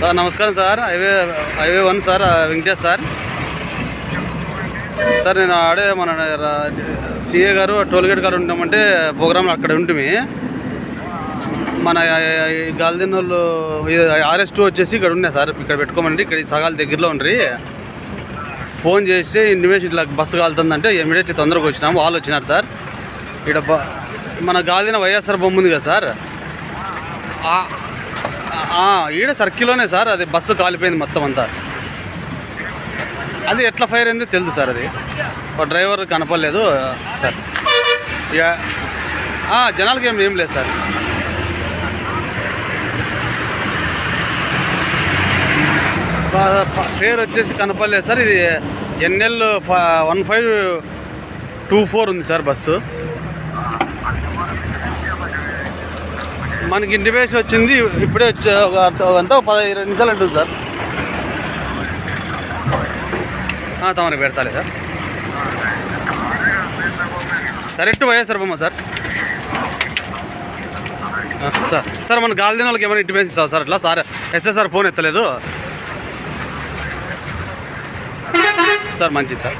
Sir నమస్కారం sir. Highway highway one sir Venkatesh sir. Sir నేను ఆడే మన సిఏ గారు టోల్గేట్ గారు ఉంటామంటే ప్రోగ్రాంలో అక్కడ ఉంటుంది మన గాలిదిన ఆర్ఎస్ టూ వచ్చేసి ఇక్కడ ఉన్నాయి సార్. ఇక్కడ పెట్టుకోమండి. ఇక్కడ సగాలు సగాల దగ్గరలో ఉండ్రి. ఫోన్ చేస్తే ఇన్వేషన్ ఇట్లా బస్సు కాలుతుందంటే ఇమీడియట్లీ తొందరగా వచ్చినాము వాళ్ళు వచ్చినారు సార్. ఇక్కడ మన గాలిదిన వైఎస్ఆర్ బొమ్మ ఉంది కదా సార్. ఈడ సర్కిల్లోనే సార్ అది బస్సు కాలిపోయింది మొత్తం అంతా. అది ఎట్లా ఫైర్ అయిందో తెలుసు సార్ అది. ఒక డ్రైవర్ కనపడలేదు సార్. ఇక జనాలకి ఏం ఏం లేదు సార్. పేరు వచ్చేసి కనపడలేదు సార్ ఇది NL one five two four ఉంది సార్ బస్సు. మనకి ఇంటిమేషన్ వచ్చింది ఇప్పుడే వచ్చే ఒక అర్ధ ఒక పదహైదు ఇరవై నిమిషాలు ఉంటుంది సార్. తమరికి పెడతాలే సార్. కరెక్ట్ వైఎస్ఆర్ బొమ్మ సార్. సార్ సార్ మన గాలి వాళ్ళకి ఏమైనా ఇంటిమేషన్ ఇస్తావు సార్? అట్లా సార్ ఎస్ఎస్ఆర్ ఫోన్ ఎత్తలేదు. సార్ మంచిది సార్.